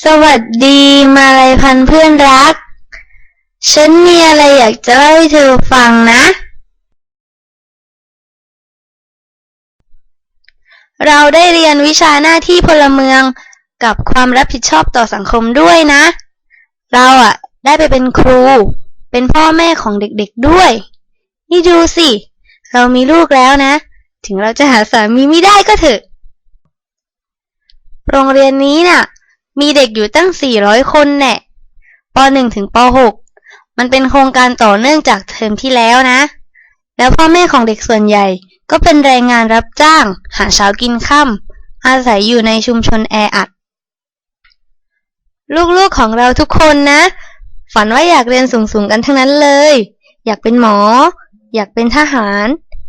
สวัสดีมาลัยพันเพื่อนรัก ฉันมีอะไรอยากจะเล่าให้เธอฟังนะ เราได้เรียนวิชาหน้าที่พลเมืองกับความรับผิดชอบต่อสังคมด้วยนะ เราอะได้ไปเป็นครู เป็นพ่อแม่ของเด็กๆด้วย นี่ดูสิ เรามีลูกแล้วนะ ถึงเราจะหาสามีไม่ได้ก็เถอะ โรงเรียนนี้น่ะ มีเด็กอยู่ตั้ง 400 คนแน่ป .1 ถึงป .6 มันเป็นโครงการต่อเนื่องจากเทอมที่แล้วนะ แล้วพ่อแม่ของเด็กส่วนใหญ่ก็เป็นแรงงานรับจ้าง หาเช้ากินค่ำอาศัยอยู่ในชุมชนแออัด ลูกๆของเราทุกคนนะ ฝันว่าอยากเรียนสูงๆกันทั้งนั้นเลย อยากเป็นหมอ อยากเป็นทหาร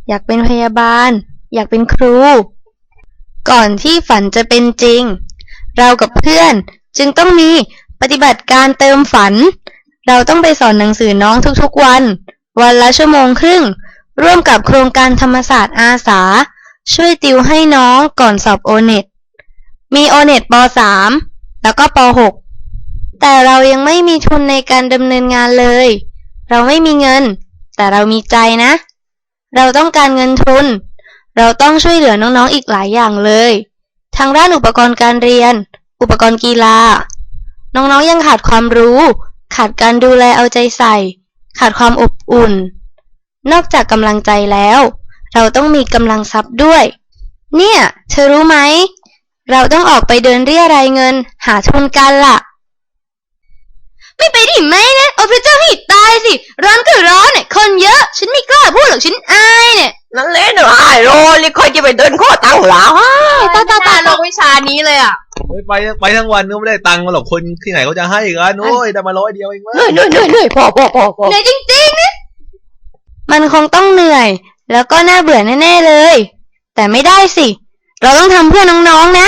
อยากเป็นพยาบาล อยากเป็นครู ก่อนที่ฝันจะเป็นจริง เรากับเพื่อน จึงต้องมีปฏิบัติการเติมฝัน เราต้องไปสอนหนังสือน้องทุกๆวัน วันละชั่วโมงครึ่ง ร่วมกับโครงการธรรมศาสตร์อาสา ช่วยติวให้น้องก่อนสอบโอเน็ตมีโอเน็ตป .3 แล้วก็ป .6 แต่เรายังไม่มีทุนในการดำเนินงานเลย เราไม่มีเงิน แต่เรามีใจนะ เราต้องการเงินทุน เราต้องช่วยเหลือน้องๆอีกหลายอย่างเลย ทางด้านอุปกรณ์การเรียน อุปกรณ์กีฬา น้องๆยังขาดความรู้ ขาดการดูแลเอาใจใส่ ขาดความอบอุ่น นอกจากกำลังใจแล้ว เราต้องมีกำลังทรัพย์ด้วย เนี่ย เธอรู้ไหม เราต้องออกไปเดินเรียรายเงิน หาทุนกันล่ะ ไม่ไปดิไม่นะเอาพระเจ้าให้ตายสิ ร้อนก็ร้อนเนี่ย คนเยอะ ฉันไม่กล้าพูดหรอก ฉันอายเนี่ย นั่นเล่นไอ้โรลิคอยจะไปเดินข้อตั้งหลาตาตาตาลงวิชานี้เลยอะเฮ้ยไปไปทั้งวันก็ไม่ได้ตังค์มาหรอกคนที่ไหนเขาจะให้กันโอ้ยได้มาร้อยเดียวเองวะเหนื่อยเหนื่อยเหนื่อยเหนื่อยพอพอพอพอเหนื่อยจริงๆนะมันคงต้องเหนื่อย แล้วก็น่าเบื่อแน่ๆเลย แต่ไม่ได้สิ เราต้องทำเพื่อน้องๆนะ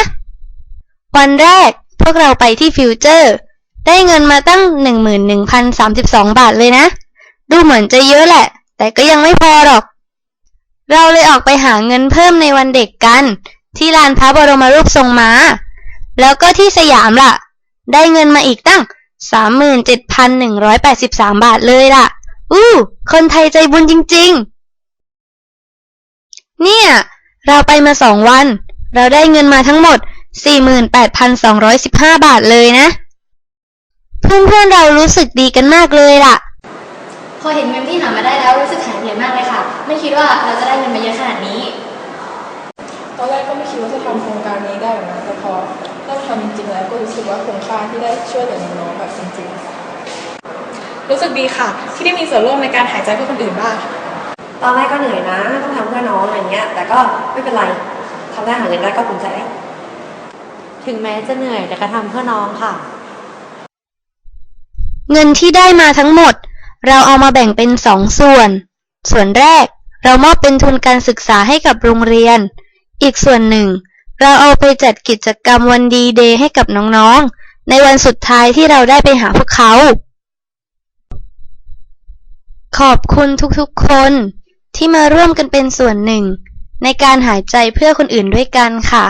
วันแรกพวกเราไปที่ฟิวเจอร์ ได้เงินมาตั้ง 11,032 บาทเลยนะ ดูเหมือนจะเยอะแหละ แต่ก็ยังไม่พอหรอก เราเลยออกไปหาเงินเพิ่มในวันเด็กกัน ที่ลานพระบรมรูปทรงม้า แล้วก็ที่สยามล่ะ ได้เงินมาอีกตั้ง 37,183 บาทเลยล่ะ อู้ คนไทยใจบุญจริง ๆ เนี่ย เราไปมาสองวัน เราได้เงินมาทั้งหมด 48,215 บาทเลยนะ เพื่อนๆเรารู้สึกดีกันมากเลยล่ะ พอเห็นเงินที่หามาได้แล้วรู้สึกหายเหนื่อยมากเลยค่ะ ไม่คิดว่าเราจะได้เงินมาเยอะขนาดนี้ ตอนแรกก็ไม่คิดว่าจะทำโครงการนี้ได้หรอกนะแต่พอได้ทำจริงๆแล้วก็รู้สึกว่าคุ้มค่าที่ได้ช่วยเหลือน้องๆแบบจริงๆ รู้สึกดีค่ะ ที่ได้มีส่วนร่วมในการหายใจเพื่อคนอื่นบ้างตอนแรกก็เหนื่อยนะต้องทำเพื่อน้องอะไรเงี้ย แต่ก็ไม่เป็นไรทำได้หาเงินได้ก็ภูมิใจแล้วถึงแม้จะเหนื่อยแต่ก็ทำเพื่อน้องค่ะ เงินที่ได้มาทั้งหมด เราเอามาแบ่งเป็นสองส่วน ส่วนแรก เรามอบเป็นทุนการศึกษาให้กับโรงเรียน อีกส่วนหนึ่ง เราเอาไปจัดกิจกรรมวันดีเดย์ให้กับน้องๆ ในวันสุดท้ายที่เราได้ไปหาพวกเขา ขอบคุณทุกๆคนที่มาร่วมกันเป็นส่วนหนึ่ง ในการหายใจเพื่อคนอื่นด้วยกันค่ะ